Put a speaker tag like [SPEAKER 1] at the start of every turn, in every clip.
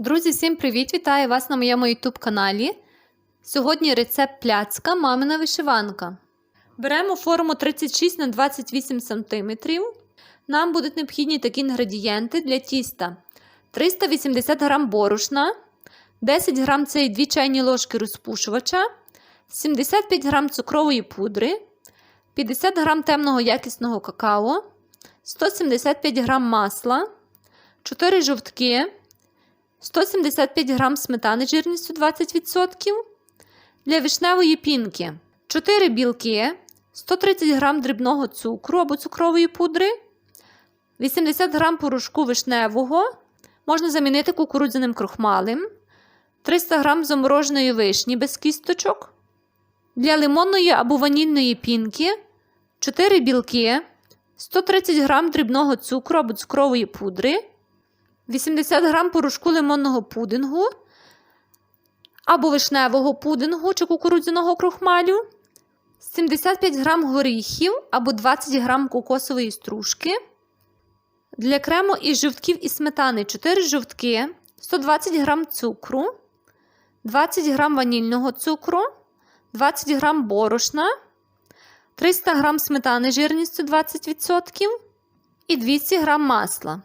[SPEAKER 1] Друзі, всім привіт! Вітаю вас на моєму YouTube каналі. Сьогодні рецепт пляцка мамина вишиванка. Беремо форму 36 на 28 см. Нам будуть необхідні такі інгредієнти для тіста: 380 г борошна, 10 г це 2 чайні ложки розпушувача, 75 г цукрової пудри, 50 г темного якісного какао, 175 г масла, 4 жовтки. 175 г сметани жирністю 20%. Для вишневої пінки 4 білки, 130 г дрібного цукру або цукрової пудри, 80 г порошку вишневого, можна замінити кукурудзяним крохмалем, 300 г замороженої вишні без кісточок. Для лимонної або ванільної пінки 4 білки, 130 г дрібного цукру або цукрової пудри. 80 г порошку лимонного пудингу або вишневого пудингу чи кукурудзяного крохмалю, 75 г горіхів або 20 г кокосової стружки. Для крему із жовтків і сметани 4 жовтки, 120 г цукру, 20 г ванільного цукру, 20 г борошна, 300 г сметани жирністю 20% і 200 г масла.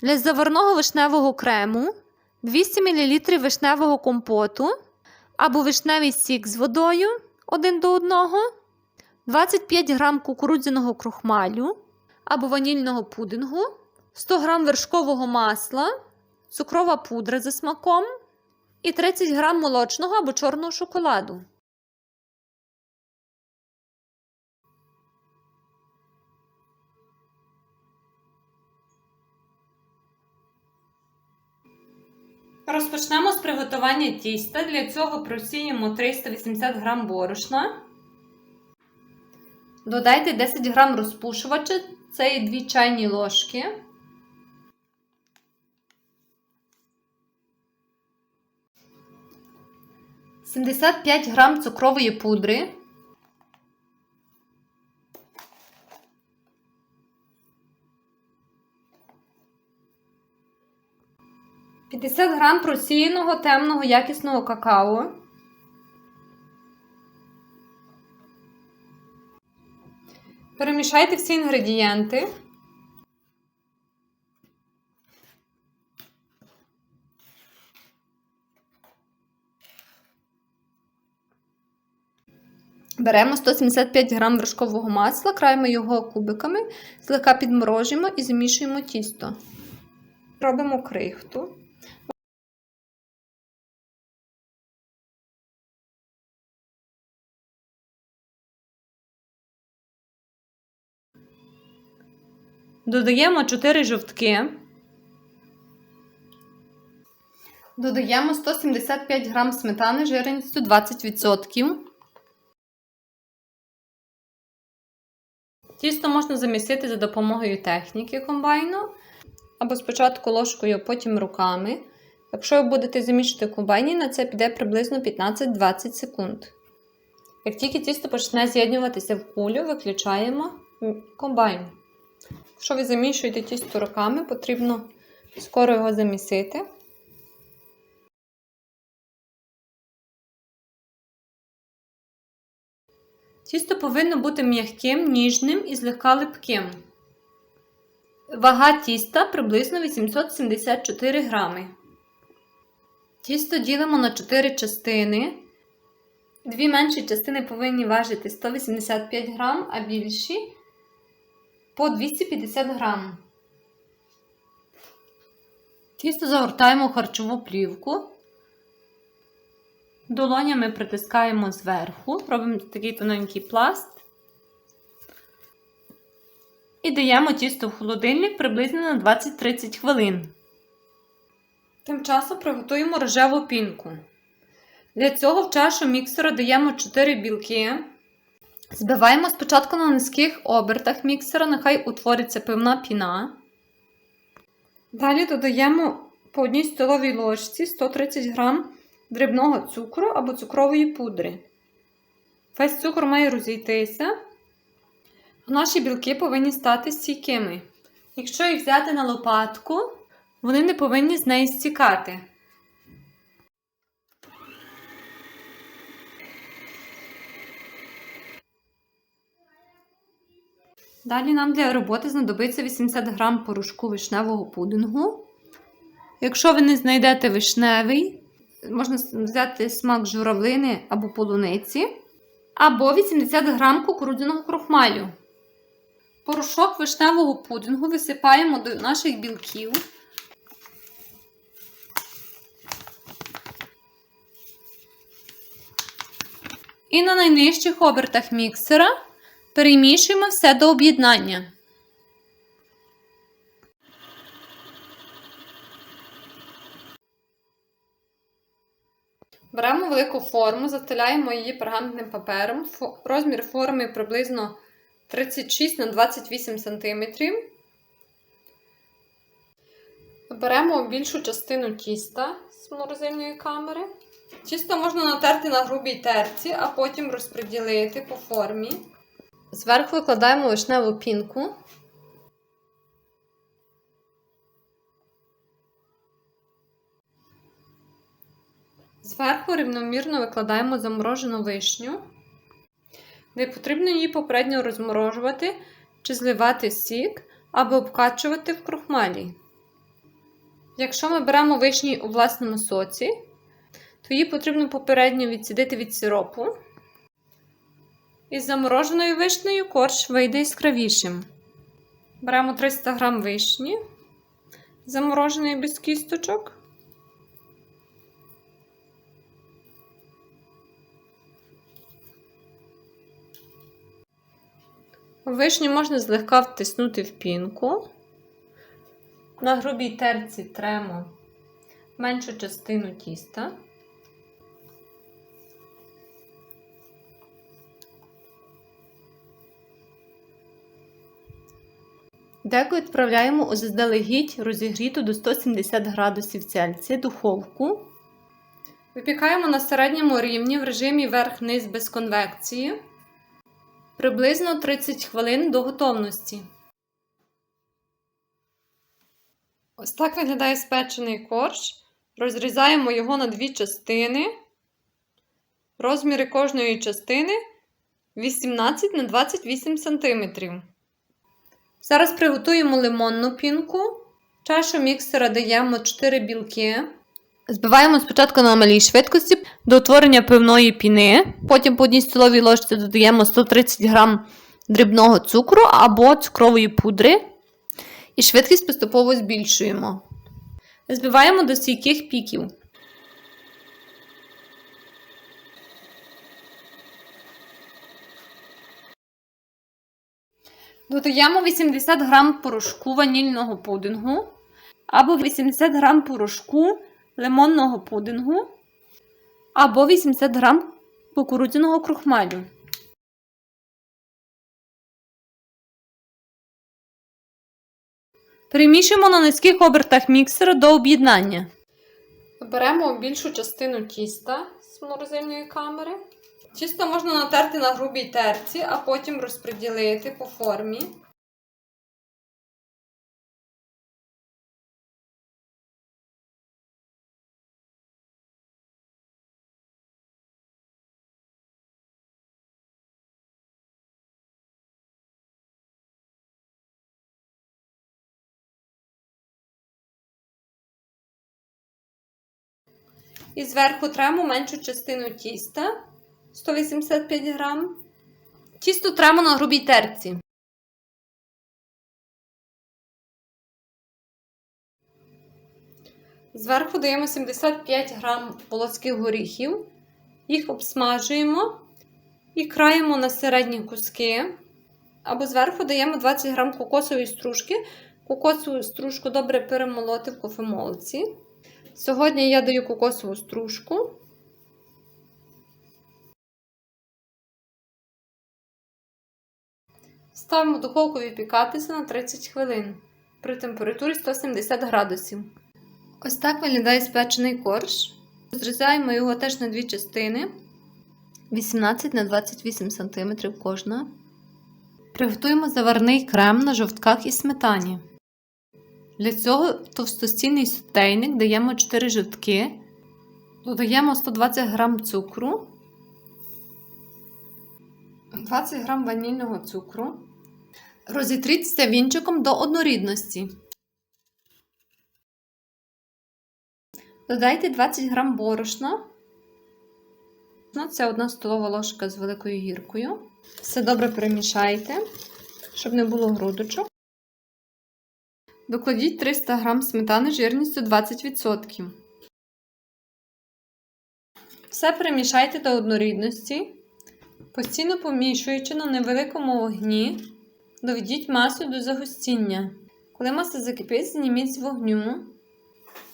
[SPEAKER 1] Для заварного вишневого крему 200 мл вишневого компоту або вишневий сік з водою 1 до 1, 25 г кукурудзяного крохмалю або ванільного пудингу, 100 г вершкового масла, цукрова пудра за смаком і 30 г молочного або чорного шоколаду. Розпочнемо з приготування тіста. Для цього просіємо 380 г борошна. Додайте 10 г розпушувача, це і 2 чайні ложки. Сімдесят п'ять грам цукрової пудри. 50 грам просіяного темного якісного какао. Перемішайте всі інгредієнти. Беремо 175 грам вершкового масла, краємо його кубиками, злегка підморожуємо і замішуємо тісто. Робимо крихту. Додаємо 4 жовтки. Додаємо 175 г сметани жирністю 20%. Тісто можна замісити за допомогою техніки комбайну. Або спочатку ложкою, потім руками. Якщо ви будете замішувати в комбайні, на це піде приблизно 15-20 секунд. Як тільки тісто почне з'єднуватися в кулю, виключаємо комбайн. Якщо ви замішуєте тісто руками, потрібно скоро його замісити. Тісто повинно бути м'яким, ніжним і злегка липким. Вага тіста приблизно 874 грами. Тісто ділимо на 4 частини. Дві менші частини повинні важити 185 грам, а більші по 250 грам. Тісто загортаємо в харчову плівку. Долонями притискаємо зверху, робимо такий тоненький пласт. І даємо тісто в холодильник приблизно на 20-30 хвилин. Тим часом приготуємо рожеву пінку. Для цього в чашу міксера даємо 4 білки. Збиваємо спочатку на низьких обертах міксера, нехай утвориться пивна піна. Далі додаємо по одній столовій ложці 130 г дрібного цукру або цукрової пудри. Весь цукор має розійтися. Наші білки повинні стати стійкими. Якщо їх взяти на лопатку, вони не повинні з неї стікати. Далі нам для роботи знадобиться 80 г порошку вишневого пудингу. Якщо ви не знайдете вишневий, можна взяти смак журавлини або полуниці, або 80 г кукурудзяного крохмалю. Порошок вишневого пудингу висипаємо до наших білків. І на найнижчих обертах міксера перемішуємо все до об'єднання. Беремо велику форму, застеляємо її пергаментним папером. Розмір форми приблизно 36 на 28 см. Беремо більшу частину тіста з морозильної камери. Тісто можна натерти на грубій терці, а потім розподілити по формі. Зверху викладаємо вишневу пінку. Зверху рівномірно викладаємо заморожену вишню. Не потрібно її попередньо розморожувати чи зливати сік, або обкачувати в крохмалі. Якщо ми беремо вишні у власному соці, то її потрібно попередньо відсідити від сиропу. Із замороженою вишнею корж вийде яскравішим. Беремо 300 г вишні, замороженої без кісточок. Вишню можна злегка втиснути в пінку. На грубій терці тремо меншу частину тіста. Деко відправляємо у заздалегідь розігріту до 170 градусів Цельсія духовку. Випікаємо на середньому рівні в режимі верх-низ без конвекції. Приблизно 30 хвилин до готовності. Ось так виглядає спечений корж. Розрізаємо його на дві частини. Розміри кожної частини 18 на 28 см. Зараз приготуємо лимонну пінку. Чашу міксера даємо 4 білки. Збиваємо спочатку на малій швидкості до утворення пивної піни. Потім по одній столовій ложці додаємо 130 г дрібного цукру або цукрової пудри. І швидкість поступово збільшуємо. Збиваємо до стійких піків. Додаємо 80 г порошку ванільного пудингу або 80 г порошку лимонного пудингу або 80 г кукурудзяного крохмалю. Перемішуємо на низьких обертах міксера до об'єднання. Беремо більшу частину тіста з морозильної камери. Тісто можна натерти на грубій терці, а потім розподілити по формі. І зверху тремо меншу частину тіста 185 грам. Тісто тремо на грубій терці. Зверху даємо 75 грам волоських горіхів. Їх обсмажуємо і краємо на середні куски. Або зверху даємо 20 грам кокосової стружки. Кокосову стружку добре перемолоти в кофемолці. Сьогодні я даю кокосову стружку. Ставимо духовку випікатися на 30 хвилин при температурі 170 градусів. Ось так виглядає спечений корж. Зрізаємо його теж на дві частини 18 на 28 см кожна. Приготуємо заварний крем на жовтках і сметані. Для цього в товстостійний сотейник даємо 4 жовтки, додаємо 120 г цукру, 20 г ванільного цукру, Розітріться вінчиком до однорідності. Додайте 20 г борошна. Ну, Це одна столова ложка з великою гіркою. Все добре перемішайте, щоб не було грудочок. Докладіть 300 г сметани жирністю 20%. Все перемішайте до однорідності, постійно помішуючи на невеликому вогні, доведіть масу до загустіння. Коли маса закипить, зніміть з вогню.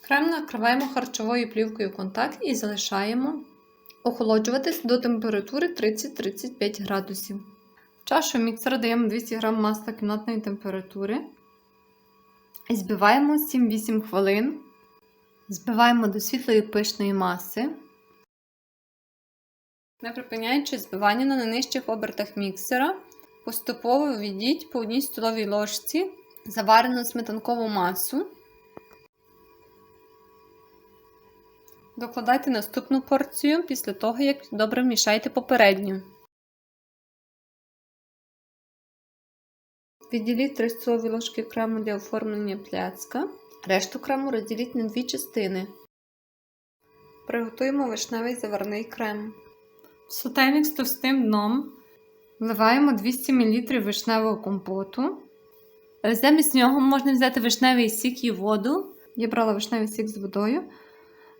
[SPEAKER 1] Крем накриваємо харчовою плівкою контакт і залишаємо охолоджуватись до температури 30-35 градусів. В чашу міксера даємо 200 г масла кімнатної температури. І збиваємо 7-8 хвилин. Збиваємо до світлої пишної маси. Не припиняючи збивання на найнижчих обертах міксера, поступово введіть по одній столовій ложці заварену сметанкову масу. Докладайте наступну порцію після того, як добре вмішаєте попередню. Відділіть 3 столові ложки крему для оформлення пляцка. Решту крему розділіть на дві частини. Приготуємо вишневий заварний крем. В сотейник з товстим дном вливаємо 200 мл вишневого компоту. Замість нього можна взяти вишневий сік і воду. Я брала вишневий сік з водою.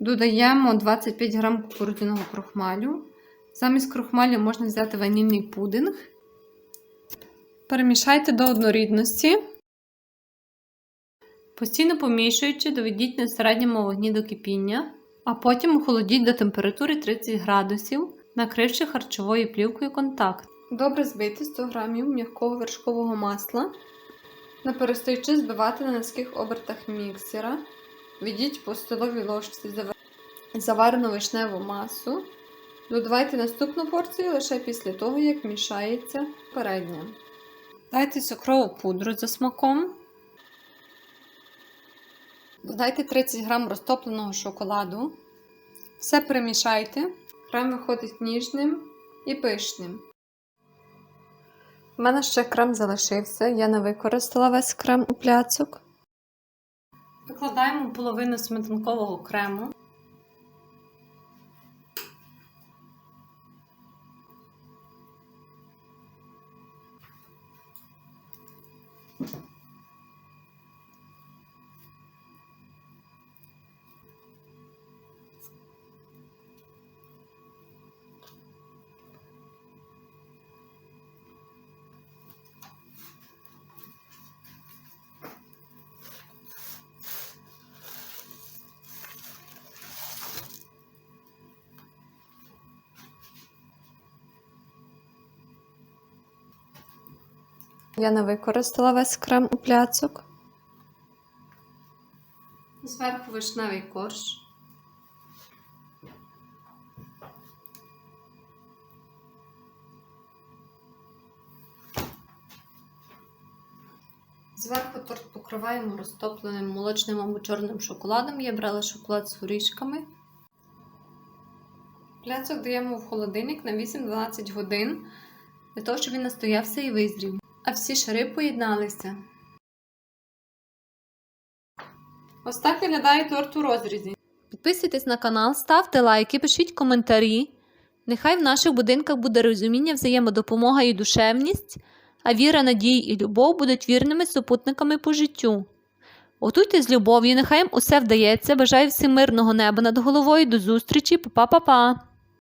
[SPEAKER 1] Додаємо 25 г кукурудзяного крохмалю. Замість крохмалю можна взяти ванільний пудинг. Перемішайте до однорідності. Постійно помішуючи, доведіть на середньому вогні до кипіння, а потім охолодіть до температури 30 градусів, накривши харчовою плівкою контакт. Добре збийте 100 г м'якого вершкового масла, не перестаючи збивати на низьких обертах міксера. Введіть по столовій ложці заварену вишневу масу. Додавайте наступну порцію лише після того, як мішається передня. Дайте цукрову пудру за смаком. Додайте 30 г розтопленого шоколаду. Все перемішайте. Крем виходить ніжним і пишним. У мене ще крем залишився, я не використала весь крем у пляцок. Викладаємо половину сметанкового крему. Я не використала весь крем у пляцок. Зверху вишневий корж. Зверху торт покриваємо розтопленим молочним або чорним шоколадом. Я брала шоколад з горішками. Пляцок даємо в холодильник на 8-12 годин, для того, щоб він настоявся і визрів а всі шари поєдналися. Ось так виглядає торт у розрізі. Підписуйтесь на канал, ставте лайки, пишіть коментарі. Нехай в наших будинках буде розуміння, взаємодопомога і душевність, а віра, надія і любов будуть вірними супутниками по життю. Готуйте з любов'ю, нехай їм усе вдається. Бажаю всім мирного неба над головою. До зустрічі, Па-па-па-па!